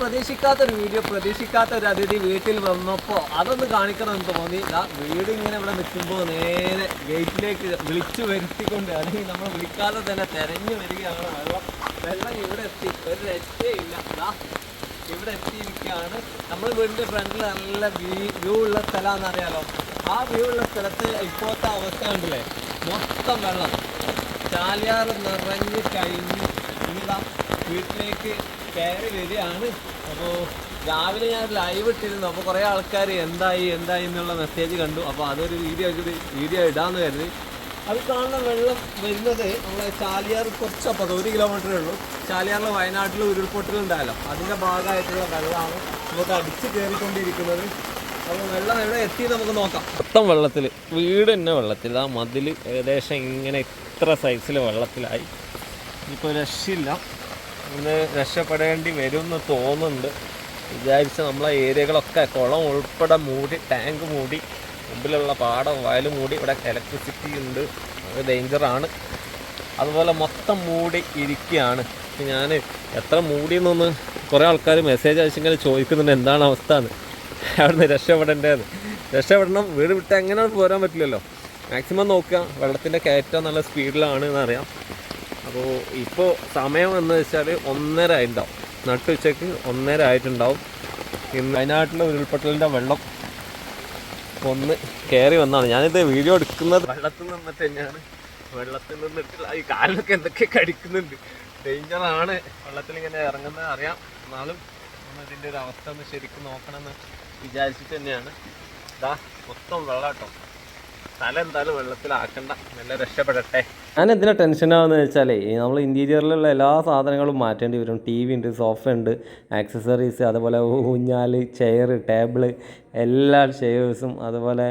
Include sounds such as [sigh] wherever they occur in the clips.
പ്രതീക്ഷിക്കാത്ത ഒരു വീഡിയോ പ്രതീക്ഷിക്കാത്ത ഒരു അതിഥി വീട്ടിൽ വന്നപ്പോൾ അതൊന്ന് കാണിക്കണമെന്ന് തോന്നി. ആ വീട് ഇങ്ങനെ ഇവിടെ നിൽക്കുമ്പോൾ നേരെ ഗേറ്റിലേക്ക് വിളിച്ചു വരുത്തിക്കൊണ്ട് അല്ലെങ്കിൽ നമ്മൾ വിളിക്കാതെ തന്നെ തെരഞ്ഞു വരികയാണ് വെള്ളം. വെള്ളം ഇവിടെ എത്തി. ഒരു രക്ഷയില്ല ഇവിടെ എത്തിയിരിക്കുകയാണ്. നമ്മൾ വീടിന്റെ ഫ്രണ്ടിൽ നല്ല വ്യൂ ഉള്ള സ്ഥലമാണെന്ന് അറിയാലോ. ആ വ്യൂ ഉള്ള സ്ഥലത്ത് ഇപ്പോഴത്തെ അവസ്ഥ ഉണ്ടല്ലേ മൊത്തം വെള്ളം. ചാലിയാർ നിറഞ്ഞ് കഴിഞ്ഞ് ഇതാ വീട്ടിലേക്ക് കയറി വരികയാണ്. അപ്പോൾ രാവിലെ ഞാൻ ലൈവ് ഇട്ടിരുന്നു. അപ്പോൾ കുറേ ആൾക്കാർ എന്തായി എന്തായി എന്നുള്ള മെസ്സേജ് കണ്ടു. അപ്പോൾ അതൊരു വീഡിയോ വീഡിയോ ഇടാമെന്ന് കരുതി. അത് കാണുന്ന വെള്ളം വരുന്നത് നമ്മളെ ചാലിയാർ കുറച്ചപ്പുറത്ത് ഒരു കിലോമീറ്ററേ ഉള്ളൂ. ചാലിയാറിൽ വയനാട്ടിൽ ഉരുൾപൊട്ടലുണ്ടായല്ലോ. അതിന്റെ ഭാഗമായിട്ടുള്ള വെള്ളമാണ് നമുക്ക് അടിച്ച് കയറിക്കൊണ്ടിരിക്കുന്നത്. അപ്പോൾ വെള്ളം എവിടെ എത്തി നമുക്ക് നോക്കാം. മൊത്തം വെള്ളത്തിൽ വീട് തന്നെ വെള്ളത്തിൽ ആ മതിൽ ഏകദേശം ഇങ്ങനെ ഇത്ര സൈസിൽ വെള്ളത്തിലായി. ഇപ്പോൾ രക്ഷയില്ല. ഇന്ന് രക്ഷപ്പെടേണ്ടി വരും എന്ന് തോന്നുന്നുണ്ട്. വിചാരിച്ച് നമ്മളെ ഏരിയകളൊക്കെ കുളം ഉൾപ്പെടെ മൂടി ടാങ്ക് മൂടി മുമ്പിലുള്ള പാടം വയൽ മൂടി ഇവിടെ ഇലക്ട്രിസിറ്റി ഉണ്ട്. അത് ഡേഞ്ചറാണ് അതുപോലെ മൊത്തം മൂടി ഇരിക്കുകയാണ്. ഞാൻ എത്ര മൂടി എന്നൊന്ന് കുറേ ആൾക്കാർ മെസ്സേജ് അയച്ചെങ്കിൽ ചോദിക്കുന്നുണ്ട്. എന്താണ് അവസ്ഥ എന്ന്. അവിടുന്ന് രക്ഷപ്പെടേണ്ടത്. രക്ഷപ്പെടണം. വീട് വിട്ട് എങ്ങനെ പോരാൻ പറ്റില്ലല്ലോ. മാക്സിമം നോക്കുക. വെള്ളത്തിന്റെ കയറ്റം നല്ല സ്പീഡിലാണ് എന്നറിയാം. അപ്പോൾ ഇപ്പോൾ സമയം എന്ന് വെച്ചാൽ ഒന്നര ആയിട്ടുണ്ടാവും. നട്ടുച്ചയ്ക്ക് ഒന്നര ആയിട്ടുണ്ടാവും. ഇന്ന് വയനാട്ടിലെ ഉരുൾപൊട്ടലിന്റെ വെള്ളം ഒന്ന് കയറി വന്നാണ്. ഞാനിത് വീഡിയോ എടുക്കുന്നത് വെള്ളത്തിൽ നിന്നിട്ട് തന്നെയാണ്. വെള്ളത്തിൽ നിന്നിട്ടുള്ള ഈ കാലിലൊക്കെ എന്തൊക്കെ കടിക്കുന്നുണ്ട്. ഡേഞ്ചറാണ് വെള്ളത്തിൽ ഇങ്ങനെ ഇറങ്ങുന്നത്. അറിയാം. എന്നാലും നമ്മൾ ഇതിന്റെ ഒരു അവസ്ഥ ഒന്ന് ശരിക്കും നോക്കണമെന്ന് വിചാരിച്ചിട്ട് തന്നെയാണ്. ഇതാ മൊത്തം വെള്ളം കേട്ടോ തല എന്തായാലും വെള്ളത്തിലാക്കണ്ട. നല്ല രക്ഷപ്പെടട്ടെ. ഞാൻ എന്തിനാ ടെൻഷൻ ആവുന്നത് വെച്ചാലേ നമ്മൾ ഇന്റീരിയറിലുള്ള എല്ലാ സാധനങ്ങളും മാറ്റേണ്ടി വരും. ടി വി ഉണ്ട് സോഫ ഉണ്ട് ആക്സസറീസ് അതുപോലെ ഊഞ്ഞാൽ ചെയർ ടേബിൾ എല്ലാ ഷേവ്സും അതുപോലെ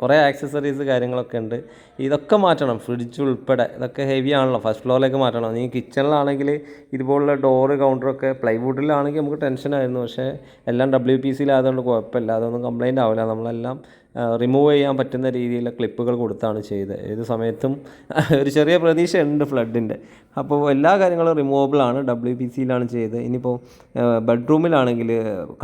കുറേ ആക്സസറീസ് കാര്യങ്ങളൊക്കെ ഉണ്ട്. ഇതൊക്കെ മാറ്റണം. ഫ്രിഡ്ജ് ഉൾപ്പെടെ ഇതൊക്കെ ഹെവി ആണല്ലോ. ഫസ്റ്റ് ഫ്ലോറിലേക്ക് മാറ്റണം. നീ കിച്ചണിലാണെങ്കിൽ ഇതുപോലുള്ള ഡോറ് കൗണ്ടറൊക്കെ പ്ലൈവുഡിലാണെങ്കിൽ നമുക്ക് ടെൻഷനായിരുന്നു പക്ഷേ എല്ലാം ഡബ്ല്യു പി സിയിലായതുകൊണ്ട് കുഴപ്പമില്ല. അതൊന്നും കംപ്ലൈന്റ് ആവില്ല. നമ്മളെല്ലാം റിമൂവ് ചെയ്യാൻ പറ്റുന്ന രീതിയിലുള്ള ക്ലിപ്പുകൾ കൊടുത്താണ് ചെയ്തത്. ഏത് സമയത്തും [laughs] ഒരു ചെറിയ പ്രതീക്ഷ ഉണ്ട് ഫ്ലഡിന്റെ അപ്പോൾ എല്ലാ കാര്യങ്ങളും റിമൂവബിൾ ആണ്. ഡബ്ല്യു പി സിയിലാണ് ചെയ്തത്. ഇനിയിപ്പോൾ ബെഡ്റൂമിലാണെങ്കിൽ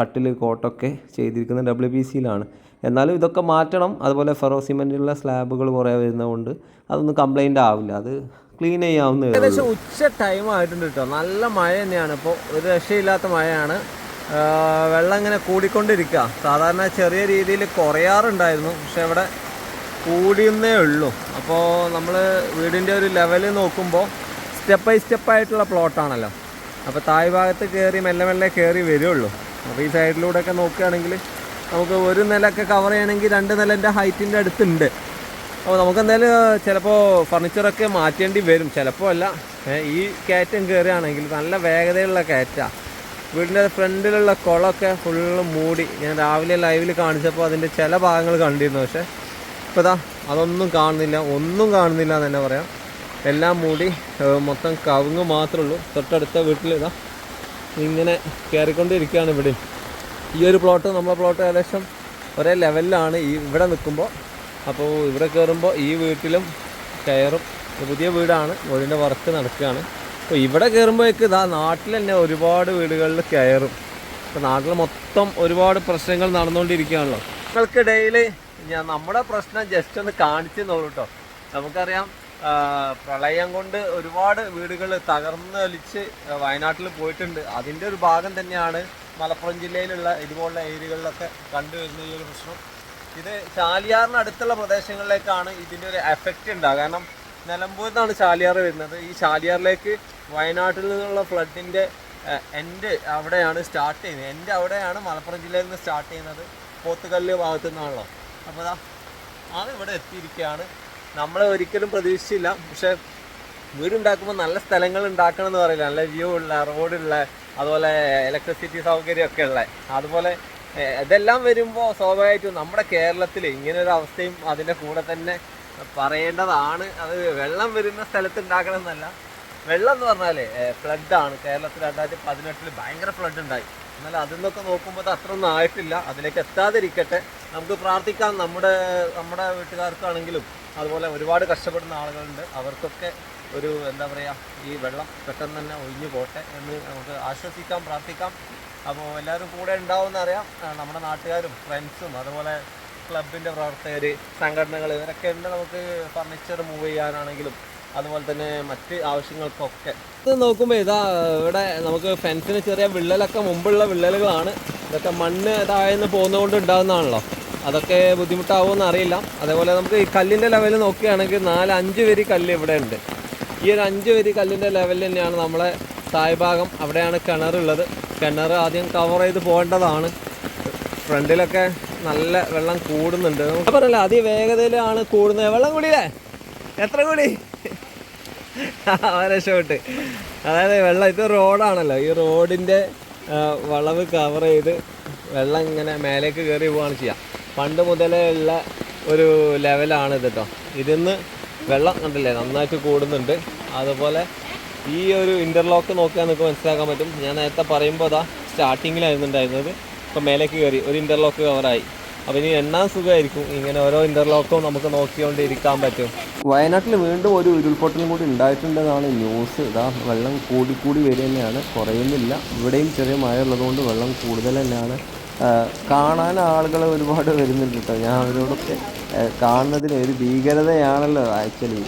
കട്ടിൽ കോട്ടൊക്കെ ചെയ്തിരിക്കുന്നത് ഡബ്ല്യു പി സിയിലാണ് എന്നാലും ഇതൊക്കെ മാറ്റണം. അതുപോലെ ഫെറോ സിമെന്റിലുള്ള സ്ലാബുകൾ കുറേ വരുന്നതുകൊണ്ട് അതൊന്നും കംപ്ലൈന്റ് ആവില്ല. അത് ക്ലീൻ ചെയ്യാവുന്ന ഏകദേശം ഉച്ച ടൈം ആയിട്ടുണ്ട് കേട്ടോ നല്ല മഴ തന്നെയാണ്. ഇപ്പോൾ ഒരു രക്ഷയില്ലാത്ത മഴയാണ്. വെള്ളം ഇങ്ങനെ കൂടിക്കൊണ്ടിരിക്കുക സാധാരണ ചെറിയ രീതിയിൽ കുറയാറുണ്ടായിരുന്നു. പക്ഷെ ഇവിടെ കൂടിയെന്നേ ഉള്ളൂ. അപ്പോൾ നമ്മൾ വീടിന്റെ ഒരു ലെവൽ നോക്കുമ്പോൾ സ്റ്റെപ്പ് ബൈ സ്റ്റെപ്പ് ആയിട്ടുള്ള പ്ലോട്ടാണല്ലോ അപ്പോൾ താഴ് ഭാഗത്ത് കയറി മെല്ലെ മെല്ലെ കയറി വരുള്ളൂ. അപ്പോൾ ഈ സൈഡിലൂടെയൊക്കെ നോക്കുകയാണെങ്കിൽ നമുക്ക് ഒരു നിലയൊക്കെ കവർ ചെയ്യണമെങ്കിൽ രണ്ട് നിലന്റെ ഹൈറ്റിന്റെ അടുത്തുണ്ട്. അപ്പോൾ നമുക്ക് എന്തായാലും ചിലപ്പോൾ ഫർണിച്ചറൊക്കെ മാറ്റേണ്ടി വരും. ചിലപ്പോൾ അല്ല. ഈ കയറ്റം കയറുകയാണെങ്കിൽ നല്ല വേഗതയുള്ള കയറ്റാണ് വീടിന്റെ ഫ്രണ്ടിലുള്ള കുളമൊക്കെ ഫുള്ള് മൂടി. ഞാൻ രാവിലെ ലൈവിൽ കാണിച്ചപ്പോൾ അതിന്റെ ചില ഭാഗങ്ങൾ കണ്ടിരുന്നു. പക്ഷേ ഇപ്പോൾ ഇതാ അതൊന്നും കാണുന്നില്ല. ഒന്നും കാണുന്നില്ല എന്ന് തന്നെ പറയാം. എല്ലാം മൂടി മൊത്തം കവുങ്ങ് മാത്രമേ ഉള്ളൂ. തൊട്ടടുത്ത വീട്ടിൽ ഇതാ ഇങ്ങനെ കയറിക്കൊണ്ടിരിക്കുകയാണ് ഇവിടെ. ഈ ഒരു പ്ലോട്ട് നമ്മളെ പ്ലോട്ട് ഏകദേശം ഒരേ ലെവലിലാണ് ഈ ഇവിടെ നിൽക്കുമ്പോൾ അപ്പോൾ ഇവിടെ കയറുമ്പോൾ ഈ വീട്ടിലും കയറും. പുതിയ വീടാണ് വീടിന്റെ വർക്ക് നടക്കുകയാണ്. അപ്പോൾ ഇവിടെ കയറുമ്പോഴേക്ക് ഇതാ നാട്ടിൽ തന്നെ ഒരുപാട് വീടുകളിൽ കയറും. ഇപ്പോൾ നാട്ടിൽ മൊത്തം ഒരുപാട് പ്രശ്നങ്ങൾ നടന്നുകൊണ്ടിരിക്കുകയാണല്ലോ. മക്കൾക്കിടയിൽ ഞാൻ നമ്മുടെ പ്രശ്നം ജസ്റ്റ് ഒന്ന് കാണിച്ചെന്നുള്ളൂ കേട്ടോ നമുക്കറിയാം പ്രളയം കൊണ്ട് ഒരുപാട് വീടുകൾ തകർന്നൊലിച്ച് വയനാട്ടിൽ പോയിട്ടുണ്ട്. അതിന്റെ ഒരു ഭാഗം തന്നെയാണ് മലപ്പുറം ജില്ലയിലുള്ള ഇതുപോലുള്ള ഏരിയകളിലൊക്കെ കണ്ടുവരുന്ന ഈ ഒരു പ്രശ്നം. ഇത് ചാലിയാറിന് അടുത്തുള്ള പ്രദേശങ്ങളിലേക്കാണ് ഇതിന്റെ ഒരു എഫക്റ്റ് ഉണ്ടാകുക കാരണം നിലമ്പൂരിൽ നിന്നാണ് ചാലിയാർ വരുന്നത്. ഈ ചാലിയാറിലേക്ക് വയനാട്ടിൽ നിന്നുള്ള ഫ്ലഡിന്റെ എന്റെ അവിടെയാണ് സ്റ്റാർട്ട് ചെയ്യുന്നത്. എൻഡ് അവിടെയാണ് മലപ്പുറം ജില്ലയിൽ നിന്ന് സ്റ്റാർട്ട് ചെയ്യുന്നത്. പോത്തുകല്ല് ഭാഗത്തു നിന്നാണല്ലോ. അപ്പോൾ അതാ ഇവിടെ എത്തിയിരിക്കുകയാണ്. നമ്മൾ ഒരിക്കലും പ്രതീക്ഷിച്ചില്ല. പക്ഷേ വീടുണ്ടാക്കുമ്പോൾ നല്ല സ്ഥലങ്ങൾ ഉണ്ടാക്കണം എന്ന് പറയില്ല. നല്ല വ്യൂ ഉള്ള റോഡുള്ള അതുപോലെ ഇലക്ട്രിസിറ്റി സൗകര്യമൊക്കെ ഉള്ള. അതുപോലെ ഇതെല്ലാം വരുമ്പോൾ സ്വാഭാവികമായിട്ടും നമ്മുടെ കേരളത്തിൽ ഇങ്ങനെ ഒരു അവസ്ഥയും അതിന്റെ കൂടെ തന്നെ പറയേണ്ടതാണ്. അത് വെള്ളം വരുന്ന സ്ഥലത്ത് ഉണ്ടാക്കണമെന്നല്ല വെള്ളം എന്ന് പറഞ്ഞാൽ ഫ്ലഡാണ് കേരളത്തിൽ രണ്ടായിരത്തി പതിനെട്ടിൽ ഭയങ്കര ഫ്ലഡ് ഉണ്ടായി. എന്നാൽ അതിൽ നിന്നൊക്കെ നോക്കുമ്പോൾ അത് അത്രയൊന്നും ആയിട്ടില്ല. അതിലേക്ക് എത്താതിരിക്കട്ടെ. നമുക്ക് പ്രാർത്ഥിക്കാം. നമ്മുടെ നമ്മുടെ വീട്ടുകാർക്കാണെങ്കിലും അതുപോലെ ഒരുപാട് കഷ്ടപ്പെടുന്ന ആളുകളുണ്ട്. അവർക്കൊക്കെ ഒരു എന്താ പറയുക ഈ വെള്ളം പെട്ടെന്ന് തന്നെ ഒഴിഞ്ഞു പോട്ടെ എന്ന് നമുക്ക് ആശ്വസിക്കാം പ്രാർത്ഥിക്കാം. അപ്പോൾ എല്ലാവരും കൂടെ ഉണ്ടാവും അറിയാം. നമ്മുടെ നാട്ടുകാരും ഫ്രണ്ട്സും അതുപോലെ ക്ലബിന്റെ പ്രവർത്തകർ സംഘടനകൾ ഇവരൊക്കെ ഉണ്ട് നമുക്ക് ഫർണിച്ചർ മൂവ് ചെയ്യാനാണെങ്കിലും അതുപോലെ തന്നെ മറ്റ് ആവശ്യങ്ങൾക്കൊക്കെ. ഇത് നോക്കുമ്പോൾ ഇതാ ഇവിടെ നമുക്ക് ഫെൻസിന് ചെറിയ വിള്ളലൊക്കെ മുമ്പുള്ള വിള്ളലുകളാണ്. ഇതൊക്കെ മണ്ണ് താഴ്ന്ന് പോകുന്നതുകൊണ്ട് ഉണ്ടാകുന്നതാണല്ലോ. അതൊക്കെ ബുദ്ധിമുട്ടാവുമെന്ന് അറിയില്ല. അതേപോലെ നമുക്ക് ഈ കല്ലിന്റെ ലെവൽ നോക്കുകയാണെങ്കിൽ നാല് അഞ്ച് വരി കല്ല് ഇവിടെ ഉണ്ട്. ഈ ഒരു അഞ്ച് വരി കല്ലിന്റെ ലെവലിൽ തന്നെയാണ് നമ്മളെ താഴ്ഭാഗം. അവിടെയാണ് കിണറുള്ളത് കിണർ ആദ്യം കവർ ചെയ്ത് പോകേണ്ടതാണ്. ഫ്രണ്ടിലൊക്കെ നല്ല വെള്ളം കൂടുന്നുണ്ട്. നമുക്ക് അതി വേഗതയിലാണ് കൂടുന്നത്. വെള്ളം കൂടിയില്ലേ? എത്ര കൂടി? [laughs] രക്ഷപ്പെട്ട് അതായത് വെള്ളം ഇത് റോഡാണല്ലോ. ഈ റോഡിന്റെ വളവ് കവർ ചെയ്ത് വെള്ളം ഇങ്ങനെ മേലേക്ക് കയറി പോവുകയാണ് ചെയ്യുക പണ്ട് മുതലേ ഉള്ള ഒരു ലെവലാണ് ഇത് കേട്ടോ ഇതിന്ന് വെള്ളം കണ്ടില്ലേ? നന്നായിട്ട് കൂടുന്നുണ്ട്. അതുപോലെ ഈ ഒരു ഇന്റർലോക്ക് നോക്കിയാൽ നിങ്ങൾക്ക് മനസ്സിലാക്കാൻ പറ്റും. ഞാൻ നേരത്തെ പറയുമ്പോൾ അതാ സ്റ്റാർട്ടിങ്ങിലായിരുന്നു ഉണ്ടായിരുന്നത്. ഇപ്പോൾ മേലേക്ക് കയറി ഒരു ഇന്റർലോക്ക് കവറായി അപ്പോൾ ഇനി എണ്ണാൻ സുഖമായിരിക്കും? ഇങ്ങനെ ഓരോ ഇന്റർലോക്കും നമുക്ക് നോക്കിക്കൊണ്ട് ഇരിക്കാൻ പറ്റും. വയനാട്ടിൽ വീണ്ടും ഒരു ഉരുൾപൊട്ടലും കൂടി ഉണ്ടായിട്ടുണ്ടെന്നാണ് ന്യൂസ് ഇതാ വെള്ളം കൂടി കൂടി കുറയുന്നില്ല. ഇവിടെയും ചെറിയ മഴ ഉള്ളതുകൊണ്ട് വെള്ളം കൂടുതൽ തന്നെയാണ്. കാണാൻ ആളുകൾ ഒരുപാട് വരുന്നുണ്ട് കേട്ടോ ഞാൻ അവരോടൊക്കെ കാണുന്നതിന് ഒരു ഭീകരതയാണല്ലോ ആക്ച്വലി.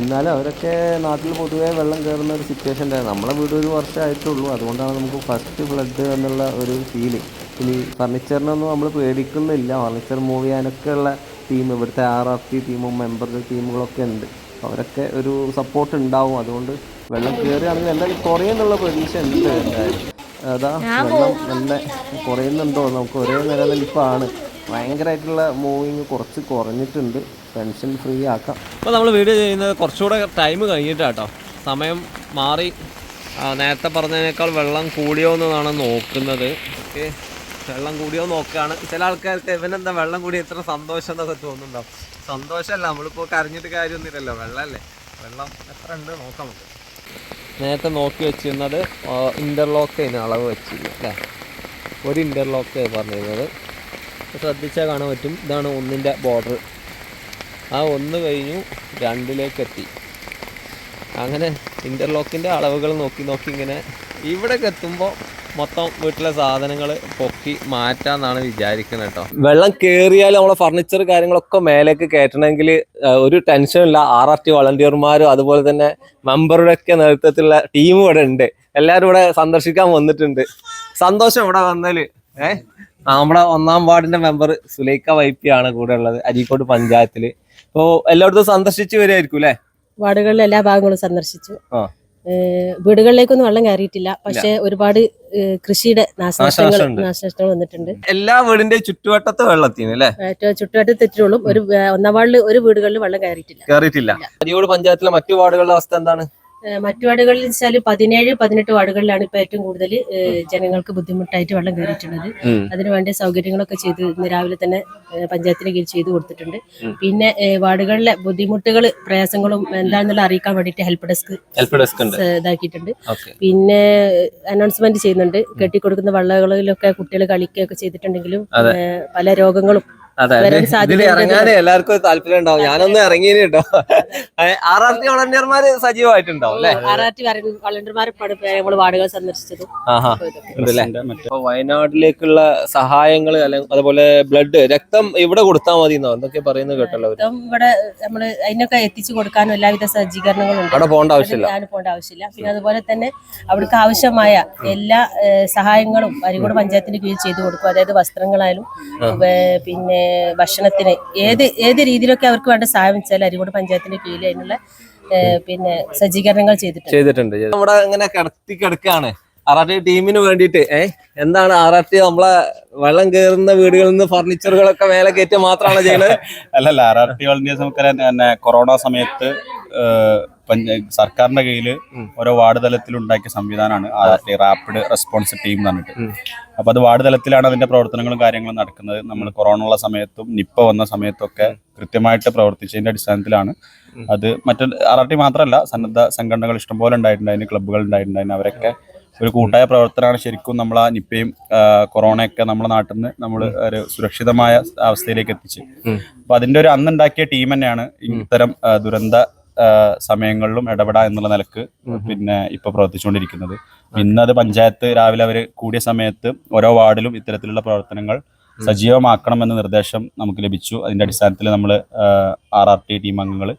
എന്നാലും അവരൊക്കെ നാട്ടിൽ പൊതുവെ വെള്ളം കയറുന്ന ഒരു സിറ്റുവേഷൻ ഉണ്ടായിരുന്നു നമ്മളെ വീട് ഒരു വർഷമായിട്ടുള്ളൂ അതുകൊണ്ടാണ് നമുക്ക് ഫസ്റ്റ് ഫ്ലഡ് എന്നുള്ള ഒരു ഫീൽ. ഇനി ഫർണിച്ചറിനൊന്നും നമ്മൾ പേടിക്കുന്നില്ല. ഫർണിച്ചർ മൂവ് ചെയ്യാനൊക്കെയുള്ള ടീം ഇവിടുത്തെ ആർ ആർ ടി ടീമും മെമ്പർ ടീമുകളൊക്കെ ഉണ്ട്. അവരൊക്കെ ഒരു സപ്പോർട്ട് ഉണ്ടാവും. അതുകൊണ്ട് വെള്ളം കയറുകയാണെങ്കിൽ എന്തായാലും കുറയുന്നുള്ള പ്രതീക്ഷ ഉണ്ട് എന്തായാലും. അതാ വെള്ളം നല്ല കുറയുന്നുണ്ടോ? നമുക്ക് ഒരേ നിലനിൽപ്പാണ്. ഭയങ്കരമായിട്ടുള്ള മൂവിങ് കുറച്ച് കുറഞ്ഞിട്ടുണ്ട്. ടെൻഷൻ ഫ്രീ ആക്കാം. അപ്പോൾ നമ്മൾ വീഡിയോ ചെയ്യുന്നത് കുറച്ചുകൂടെ ടൈം കഴിഞ്ഞിട്ടാട്ടോ. സമയം മാറി. നേരത്തെ പറഞ്ഞതിനേക്കാൾ വെള്ളം കൂടിയോ എന്നാണ് നോക്കുന്നത്. ഓക്കെ. വെള്ളം കൂടിയോ നോക്കുകയാണ്. ചില ആൾക്കാർക്ക് ഇവനെന്താ വെള്ളം കൂടി എത്ര സന്തോഷം എന്നൊക്കെ തോന്നുന്നുണ്ടാവും സന്തോഷമല്ല നമ്മളിപ്പോൾ കരഞ്ഞിട്ട് കാര്യമൊന്നുമില്ലല്ലോ. വെള്ളമല്ലേ? വെള്ളം എത്ര ഉണ്ട് നോക്കാം നമുക്ക്. നേരത്തെ നോക്കി വെച്ചിരുന്നത് അതിന് അളവ് വെച്ചില്ല അല്ലേ? ഒരു ഇന്റർലോക്ക് പറഞ്ഞിരുന്നത്. ശ്രദ്ധിച്ചാൽ കാണാൻ പറ്റും. ഇതാണ് ഒന്നിന്റെ ബോർഡർ ആ ഒന്ന് കഴിഞ്ഞു രണ്ടിലേക്ക് എത്തി. അങ്ങനെ ഇന്റർലോക്കിന്റെ അളവുകൾ നോക്കി നോക്കി ഇങ്ങനെ ഇവിടേക്ക് എത്തുമ്പോൾ മൊത്തം വീട്ടിലെ സാധനങ്ങൾ പൊക്കി മാറ്റാന്നാണ് വിചാരിക്കുന്നത് കേട്ടോ വെള്ളം കയറിയാൽ നമ്മളെ ഫർണിച്ചർ കാര്യങ്ങളൊക്കെ മേലേക്ക് കയറ്റണമെങ്കിൽ ഒരു ടെൻഷനില്ല ആർ ആർ ടി വളണ്ടിയർമാരും അതുപോലെ തന്നെ മെമ്പറുടെ ഒക്കെ നേതൃത്വത്തിലുള്ള ടീം ഇവിടെ ഉണ്ട്. എല്ലാവരും ഇവിടെ സന്ദർശിക്കാൻ വന്നിട്ടുണ്ട്. സന്തോഷം ഇവിടെ വന്നാൽ ഏഹ് നമ്മുടെ ഒന്നാം വാർഡിന്റെ മെമ്പർ സുലൈക്ക ആണ് കൂടെ ഉള്ളത് അരീക്കോട് പഞ്ചായത്തിൽ. അപ്പോ എല്ലായിടത്തും സന്ദർശിച്ചു വരുമായിരിക്കും അല്ലെ? വാർഡുകളിലെ എല്ലാ ഭാഗങ്ങളും സന്ദർശിച്ചു. ആ. വീടുകളിലേക്കൊന്നും വെള്ളം കയറിയിട്ടില്ല. പക്ഷെ ഒരുപാട് കൃഷിയുടെ നാശനഷ്ടങ്ങൾ. നാശനഷ്ടങ്ങൾ വന്നിട്ടുണ്ട്. എല്ലാ വീടിന്റെ ചുറ്റുവട്ടത്ത് വെള്ളത്തിന് അല്ലേ? ഏറ്റവും ചുറ്റുവട്ടത്ത് തെറ്റിട്ടുള്ളൂ ഒരു ഒന്നാം വാർഡിൽ ഒരു വീടുകളിൽ വെള്ളം കയറിയിട്ടില്ല. കയറിയിട്ടില്ല. അരിയോട് പഞ്ചായത്തിലെ മറ്റു വാർഡുകളുടെ അവസ്ഥ എന്താണ്? മറ്റു വാർഡുകളിൽ വെച്ചാൽ പതിനേഴ് പതിനെട്ട് വാർഡുകളിലാണ് ഇപ്പൊ ഏറ്റവും കൂടുതൽ ജനങ്ങൾക്ക് ബുദ്ധിമുട്ടായിട്ട് വെള്ളം കയറിയിട്ടുള്ളത്. അതിനുവേണ്ടി സൗകര്യങ്ങളൊക്കെ ചെയ്ത് ഇന്ന് രാവിലെ തന്നെ പഞ്ചായത്തിന് കീഴിൽ ചെയ്തു കൊടുത്തിട്ടുണ്ട്. പിന്നെ വാർഡുകളിലെ ബുദ്ധിമുട്ടുകൾ പ്രയാസങ്ങളും എന്താണെന്നുള്ള അറിയിക്കാൻ വേണ്ടിയിട്ട് ഹെൽപ്പ് ഡെസ്ക് ഹെൽപ്പ് ഡെസ്ക് ഇതാക്കിയിട്ടുണ്ട്. പിന്നെ അനൗൺസ്മെന്റ് ചെയ്യുന്നുണ്ട്. കെട്ടിക്കൊടുക്കുന്ന വള്ളകളിലൊക്കെ കുട്ടികൾ കളിക്കുകയൊക്കെ ചെയ്തിട്ടുണ്ടെങ്കിലും പല രോഗങ്ങളും അതെ വരാൻ ഇതിൽ ഇറങ്ങാനേ എല്ലാവർക്കും താല്പര്യം ഉണ്ടാവും. ഞാനൊന്നും ഇറങ്ങിയേ കേട്ടോ ആർ ആർ ടി വളണ്ടിയർമാര് സജീവമായിട്ടുണ്ടാവും അല്ലേ? ആർ ആർ ടി വളണ്ടിയർമാരെ നമ്മൾ വാർഡുകൾ സന്ദർശിച്ചത് ആഹാ. അപ്പൊ ഇതൊക്കെ. ഉണ്ടല്ലേ വയനാട്ടിലേക്കുള്ള സഹായങ്ങൾ അല്ലെങ്കിൽ അതുപോലെ ബ്ലഡ് രക്തം ഇവിടെ കൊടുത്താൽ മതി എന്നോ എന്തൊക്കെ പറയുന്നത് കേട്ടല്ലോ ഇവിടെ നമ്മൾ അതിനൊക്കെ എത്തിച്ചു കൊടുക്കാനും എല്ലാവിധ സജ്ജീകരണങ്ങളും അവിടെ പോകേണ്ട ആവശ്യമില്ല. ഞാൻ പോകേണ്ട ആവശ്യമില്ല. പിന്നെ അതുപോലെ തന്നെ അവർക്ക് ആവശ്യമായ എല്ലാ സഹായങ്ങളും അരികോട് പഞ്ചായത്തിന്റെ കീഴിൽ ചെയ്തു കൊടുക്കും. അതായത് വസ്ത്രങ്ങളായാലും പിന്നെ ഭക്ഷണത്തിന് ഏത് ഏത് രീതിയിലൊക്കെ അവർക്ക് വേണ്ട സഹായം വെച്ചാൽ അരികോട് പഞ്ചായത്തിന്റെ കീഴിൽ അതിനുള്ള പിന്നെ സജ്ജീകരണങ്ങൾ ചെയ്തിട്ടുണ്ട്. ചെയ്തിട്ടുണ്ട്. നമ്മുടെ ഇങ്ങനെ കിടത്തി കിടക്കാണ്. ആർ ആർ ടി ടീമിന് വേണ്ടിയിട്ട് ഏഹ് എന്താണ് ആർ ആർ ടി നമ്മളെ വെള്ളം കയറുന്ന വീടുകളിൽ നിന്ന് ഫർണിച്ചറുകളൊക്കെ മേലെ കയറ്റി മാത്രമാണ് ചെയ്യുന്നത് അല്ലല്ല ആർ ആർ ടി വളണ്ടിയേഴ്സ് നമുക്കറിയാം കൊറോണ സമയത്ത് സർക്കാരിന്റെ കയ്യിൽ ഓരോ വാർഡ് തലത്തിൽ ഉണ്ടാക്കിയ സംവിധാനമാണ് റാപ്പിഡ് റെസ്പോൺസ് ടീം എന്ന് പറഞ്ഞിട്ട്. അപ്പൊ അത് വാർഡ് തലത്തിലാണ് അതിന്റെ പ്രവർത്തനങ്ങളും കാര്യങ്ങളും നടക്കുന്നത്. നമ്മൾ കൊറോണ ഉള്ള സമയത്തും നിപ്പ വന്ന സമയത്തൊക്കെ കൃത്യമായിട്ട് പ്രവർത്തിച്ചതിന്റെ അടിസ്ഥാനത്തിലാണ്. അത് മറ്റു ആർ ആർ ടി മാത്രമല്ല സന്നദ്ധ സംഘടനകൾ ഇഷ്ടംപോലെ ഉണ്ടായിട്ടുണ്ടായിരുന്നു ക്ലബ്ബുകൾ ഉണ്ടായിട്ടുണ്ടായിരുന്നു. അവരൊക്കെ ഒരു കൂട്ടായ പ്രവർത്തനമാണ് ശരിക്കും നമ്മൾ ആ നിപ്പയും കൊറോണയൊക്കെ നമ്മുടെ നാട്ടിൽ നിന്ന് നമ്മൾ ഒരു സുരക്ഷിതമായ അവസ്ഥയിലേക്ക് എത്തിച്ച്. അപ്പൊ അതിന്റെ ഒരു അന്നുണ്ടാക്കിയ ടീം തന്നെയാണ് ഇത്തരം ദുരന്ത സമയങ്ങളിലും ഇടപെടാം എന്നുള്ള നിലയ്ക്ക് പിന്നെ ഇപ്പൊ പ്രവർത്തിച്ചുകൊണ്ടിരിക്കുന്നത്. ഇന്നത് പഞ്ചായത്ത് രാവിലെ അവർ കൂടിയ സമയത്ത് ഓരോ വാർഡിലും ഇത്തരത്തിലുള്ള പ്രവർത്തനങ്ങൾ സജീവമാക്കണം എന്ന നിർദ്ദേശം നമുക്ക് ലഭിച്ചു. അതിന്റെ അടിസ്ഥാനത്തിൽ നമ്മൾ ആർ ആർ ടി ടീം അംഗങ്ങൾ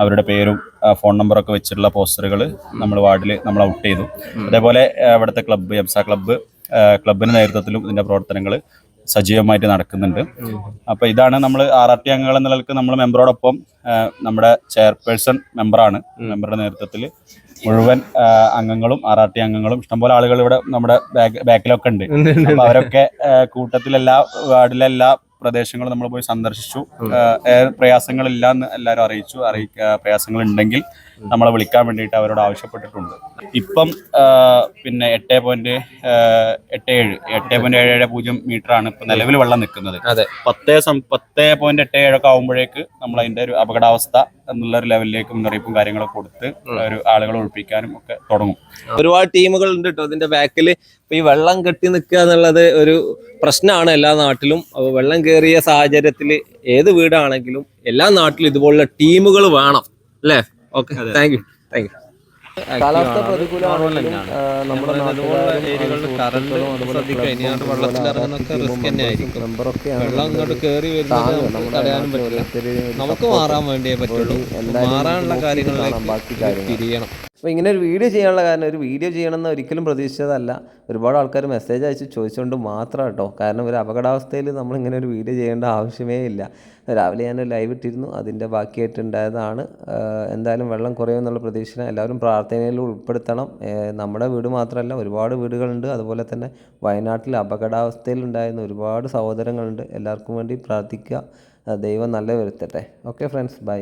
അവരുടെ പേരും ഫോൺ നമ്പറൊക്കെ വെച്ചിട്ടുള്ള പോസ്റ്ററുകൾ നമ്മൾ വാർഡിൽ നമ്മൾ ഔട്ട് ചെയ്തു. അതേപോലെ അവിടുത്തെ ഇവിടുത്തെ ക്ലബ്ബ് എംസ ക്ലബ്ബ് ക്ലബിന്റെ നേതൃത്വത്തിലും ഇതിന്റെ പ്രവർത്തനങ്ങൾ സജീവമായിട്ട് നടക്കുന്നുണ്ട്. അപ്പോൾ ഇതാണ് നമ്മൾ ആർ ആർ ടി അംഗങ്ങൾ എന്ന നിലയ്ക്ക് നമ്മൾ മെമ്പറോടൊപ്പം നമ്മുടെ ചെയർപേഴ്സൺ മെമ്പറാണ്. മെമ്പറുടെ നേതൃത്വത്തിൽ മുഴുവൻ അംഗങ്ങളും ആർ ആർ ടി അംഗങ്ങളും ഇഷ്ടംപോലെ ആളുകൾ ഇവിടെ നമ്മുടെ ബാക്കിലൊക്കെ ഉണ്ട്. അവരൊക്കെ കൂട്ടത്തിലെല്ലാ വാർഡിലെ എല്ലാ പ്രദേശങ്ങളും നമ്മൾ പോയി സന്ദർശിച്ചു. ആ, ഏറെ പ്രയാസങ്ങളില്ല എന്ന് എല്ലാവരും അറിയിച്ചു. അറിയിക്ക പ്രയാസങ്ങൾ ഉണ്ടെങ്കിൽ നമ്മളെ വിളിക്കാൻ വേണ്ടിയിട്ട് അവരോട് ആവശ്യപ്പെട്ടിട്ടുണ്ട്. ഇപ്പം പിന്നെ എട്ട് പോയിന്റ് എട്ട് ഏഴ് എട്ട് പോയിന്റ് ഏഴ് ഏഴ് പൂജ്യം മീറ്റർ ആണ് ഇപ്പൊ നിലവിൽ വെള്ളം നിൽക്കുന്നത്. അതെ. പത്തേ പത്ത് പോയിന്റ് എട്ട് ഏഴൊക്കെ ആകുമ്പോഴേക്ക് നമ്മൾ അതിന്റെ ഒരു അപകടാവസ്ഥ എന്നുള്ള ഒരു ലെവലിലേക്ക് മുന്നറിയിപ്പും കാര്യങ്ങളൊക്കെ കൊടുത്ത് ഒരു ആളുകളെ ഒഴിപ്പിക്കാനും ഒക്കെ തുടങ്ങും. ഒരുപാട് ടീമുകൾ ഉണ്ട് കേട്ടോ അതിന്റെ ബാക്കിൽ ഇപ്പൊ ഈ വെള്ളം കെട്ടി നിൽക്കുക എന്നുള്ളത് ഒരു പ്രശ്നമാണ് എല്ലാ നാട്ടിലും. അപ്പൊ വെള്ളം കയറിയ സാഹചര്യത്തിൽ ഏത് വീടാണെങ്കിലും എല്ലാ നാട്ടിലും ഇതുപോലുള്ള ടീമുകൾ വേണം. അല്ലേ? Okay thank you thank you കാലാവസ്ഥ പ്രതികൂലമാണെങ്കിലും നമ്മുടെ നമുക്ക് മാറാൻ വേണ്ടിയേ പറ്റുള്ളൂ. മാറാനുള്ള കാര്യങ്ങളിലേക്ക് തിരിയണം. അപ്പോൾ ഇങ്ങനെ ഒരു വീഡിയോ ചെയ്യാനുള്ള കാരണം ഒരു വീഡിയോ ചെയ്യണമെന്ന് ഒരിക്കലും പ്രതീക്ഷിച്ചതല്ല. ഒരുപാട് ആൾക്കാർ മെസ്സേജ് അയച്ച് ചോദിച്ചുകൊണ്ട് മാത്രം കേട്ടോ കാരണം ഒരു അപകടാവസ്ഥയിൽ നമ്മളിങ്ങനെ ഒരു വീഡിയോ ചെയ്യേണ്ട ആവശ്യമേ ഇല്ല. രാവിലെ ഞാൻ ലൈവ് ഇട്ടിരുന്നു. അതിന്റെ ബാക്കിയായിട്ട് ഉണ്ടായതാണ് ആഹ് എന്തായാലും വെള്ളം കുറയുമെന്നുള്ള പ്രതീക്ഷ എല്ലാവരും പ്രാർത്ഥനയിൽ ഉൾപ്പെടുത്തണം. നമ്മുടെ വീട് മാത്രമല്ല ഒരുപാട് വീടുകളുണ്ട്. അതുപോലെ തന്നെ വയനാട്ടിൽ അപകടാവസ്ഥയിൽ ഉണ്ടായിരുന്ന ഒരുപാട് സഹോദരങ്ങളുണ്ട്. എല്ലാവർക്കും വേണ്ടി പ്രാർത്ഥിക്കുക. ദൈവം നല്ല വരുത്തട്ടെ ഓക്കെ ഫ്രണ്ട്സ് ബൈ